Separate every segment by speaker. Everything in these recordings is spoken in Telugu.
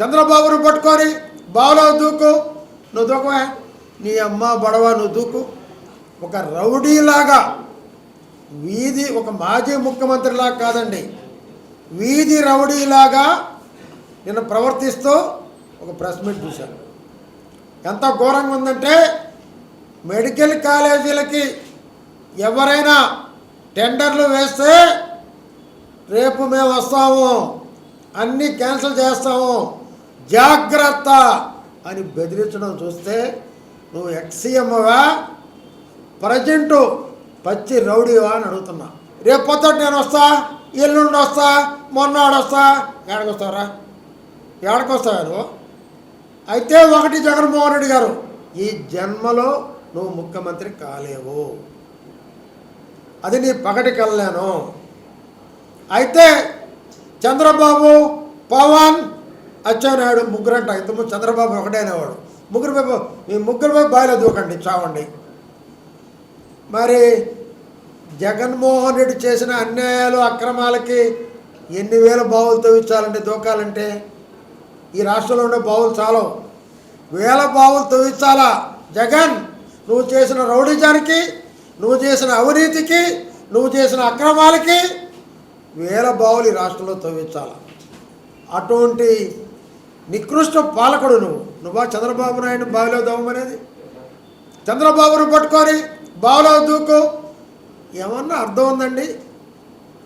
Speaker 1: చంద్రబాబును పట్టుకొని బావులో దూకు. నువ్వు దూకమే నీ అమ్మ బడవ నువ్వు దూకు. ఒక రౌడీలాగా వీధి ఒక మాజీ ముఖ్యమంత్రిలాగా కాదండి. వీధి రౌడీలాగా నిన్ను ప్రవర్తిస్తూ ఒక ప్రెస్ మీట్ చూశాను. ఎంత ఘోరంగా ఉందంటే మెడికల్ కాలేజీలకి ఎవరైనా టెండర్లు వేస్తే రేపు మేము వస్తాము. అన్నీ క్యాన్సిల్ చేస్తాము. జాగ్రత్త అని బెదిరించడం చూస్తే నువ్వు ఎక్సీఎంవా? ప్రజెంటు పచ్చి రౌడీవా? అని అడుగుతున్నా. రేపు పొద్దుట నేను వస్తా ఎల్లుండి వస్తా మొన్నాడు వస్తా. ఏడకి వస్తారా నువ్వు? అయితే ఒకటి జగన్మోహన్ రెడ్డి గారు ఈ జన్మలో నువ్వు ముఖ్యమంత్రి కాలేవు. అది నీ పగటి కల్లాను. అయితే చంద్రబాబు పవన్ అచ్చెన్నాయుడు ముగ్గురంట. ఇంతకుముందు చంద్రబాబు ఒకటే అనేవాడు. ముగ్గురు వైపు మీ ముగ్గురు వైపు బాయిలో దూకండి చావండి. మరి జగన్మోహన్ రెడ్డి చేసిన అన్యాయాలు అక్రమాలకి ఎన్ని వేల బావులు తవ్వించాలంటే దూకాలంటే? ఈ రాష్ట్రంలో ఉండే బావులు చాలవు వేల బావులు తవ్వించాలా? జగన్ నువ్వు చేసిన రౌడీజానికి నువ్వు చేసిన అవినీతికి నువ్వు చేసిన అక్రమాలకి వేల బావులు ఈ రాష్ట్రంలో తవ్వించాలా? అటువంటి నికృష్ట పాలకుడు నువ్వు. నువ్వా చంద్రబాబు నాయుడు బావిలో దవ్వమనేది చంద్రబాబును పట్టుకొని బావిలో దూకు. ఏమన్నా అర్థం ఉందండి?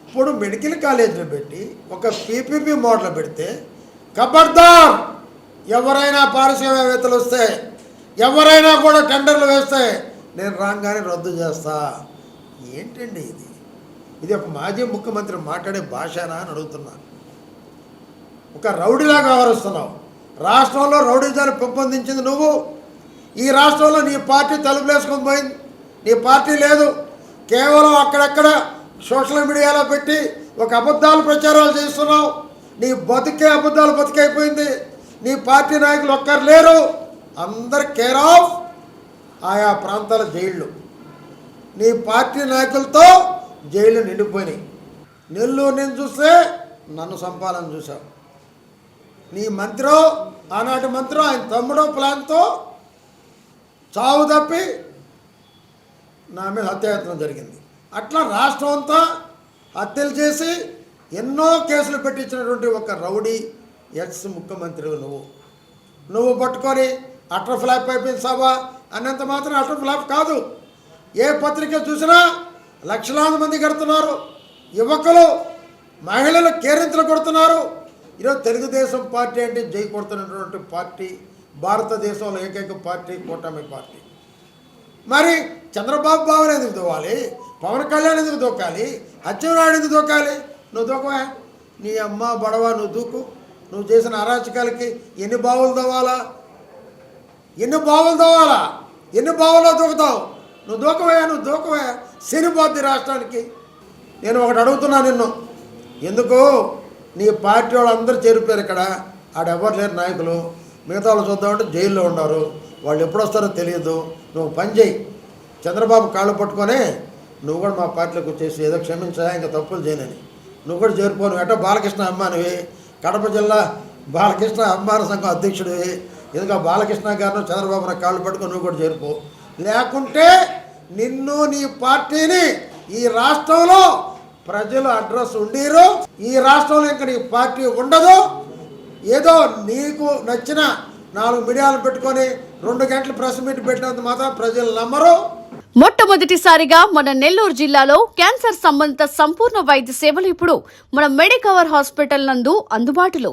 Speaker 1: ఇప్పుడు మెడికల్ కాలేజీలో పెట్టి ఒక పీపీపీ మోడల్ పెడితే కబర్దార్! ఎవరైనా పారిశ్రామికవేత్తలు వస్తే ఎవరైనా కూడా టెండర్లు వేస్తే నేను రాగానే రద్దు చేస్తా. ఏంటండి ఇది? ఇది ఒక మాజీ ముఖ్యమంత్రి మాట్లాడే భాషనా అని అడుగుతున్నాను ఒక రౌడీలాగా వ్యవహరిస్తున్నావు. రాష్ట్రంలో రౌడీజాన్ని పెంపొందించింది నువ్వు. ఈ రాష్ట్రంలో నీ పార్టీ తలుపులేసుకొని పోయింది. నీ పార్టీ లేదు. కేవలం అక్కడక్కడ సోషల్ మీడియాలో పెట్టి ఒక అబద్ధాలు ప్రచారాలు చేస్తున్నావు. నీ బతికే అబద్ధాలు బతికైపోయింది. నీ పార్టీ నాయకులు ఒక్కరు లేరు. అందరు కేర్ ఆఫ్ ఆయా ప్రాంతాల జైళ్ళు. నీ పార్టీ నాయకులతో జైళ్ళు నిండిపోయినాయి. నెల్లూరు నేను చూస్తే నన్ను సంపాదన చూశావు. నీ మంత్రో ఆనాటి మంత్రం ఆయన తమ్ముడో ప్లాన్తో చావు తప్పి నా మీద హత్యాయత్నం జరిగింది. అట్లా రాష్ట్రం అంతా హత్యలు చేసి ఎన్నో కేసులు పెట్టించినటువంటి ఒక రౌడీ ఎక్స్ ముఖ్యమంత్రి నువ్వు. నువ్వు పట్టుకొని అటర్ ఫ్లాప్ అయిపోయింది అన్నంత మాత్రం అటర్ ఫ్లాప్ కాదు. ఏ పత్రిక చూసినా లక్షలాది మంది కడుతున్నారు. యువకులు మహిళలు కేరింతలు కొడుతున్నారు. ఈరోజు తెలుగుదేశం పార్టీ అంటే జై కొడుతున్నటువంటి పార్టీ భారతదేశంలో ఏకైక పార్టీ కూటమి పార్టీ. మరి చంద్రబాబు బాబుని ఎందుకు దోవాలి పవన్ కళ్యాణ్ ఎందుకు దూకాలి? అచ్చెన్నాయుడు ఎందుకు దూకాలి? నువ్వు దూకవా? నీ అమ్మ బడవ నువ్వు దూకు. నువ్వు చేసిన అరాచకాలకి ఎన్ని బావులు దవ్వాలా? ఎన్ని బావులు దవ్వాలా? ఎన్ని బావుల్లో దూకుతావు? నువ్వు దూకవయ్యా నువ్వు దూకవయ్యా శనిపోద్ది రాష్ట్రానికి. నేను ఒకటి అడుగుతున్నా నిన్ను. ఎందుకు? నీ పార్టీ వాళ్ళందరూ చేరిపోయారు ఇక్కడ. ఆడెవరు లేరు నాయకులు. మిగతా వాళ్ళు చూద్దామంటే జైల్లో ఉన్నారు. వాళ్ళు ఎప్పుడు వస్తారో తెలియదు. నువ్వు పని చేయి. చంద్రబాబు కాళ్ళు పట్టుకొని నువ్వు కూడా మా పార్టీలోకి వచ్చేసి ఏదో క్షమించా ఇంకా తప్పులు చేయనని. నువ్వు కూడా చేరిపోను. ఎటో బాలకృష్ణ అమ్మానివి. కడప జిల్లా బాలకృష్ణ అమ్మాన సంఘం అధ్యక్షుడివి. ఎందుక బాలకృష్ణ గారిని చంద్రబాబు నా కాళ్ళు పట్టుకొని నువ్వు కూడా చేరిపో. లేకుంటే నిన్ను నీ పార్టీని ఈ రాష్ట్రంలో ప్రజలు అడ్రస్ ఉండీరు. ఈ రాష్ట్రంలో ఇంకా నీ పార్టీ ఉండదు. ఏదో నీకు నచ్చిన నాలుగు మీడియాలు పెట్టుకొని రెండు గంటలు ప్రెస్ మీట్ పెట్టినంత మాత్రం ప్రజలు నమ్మరు.
Speaker 2: మొట్టమొదటిసారిగా మన నెల్లూరు జిల్లాలో క్యాన్సర్ సంబంధిత సంపూర్ణ వైద్య సేవలు ఇప్పుడు మన మెడికవర్ హాస్పిటల్ నందు అందుబాటులో.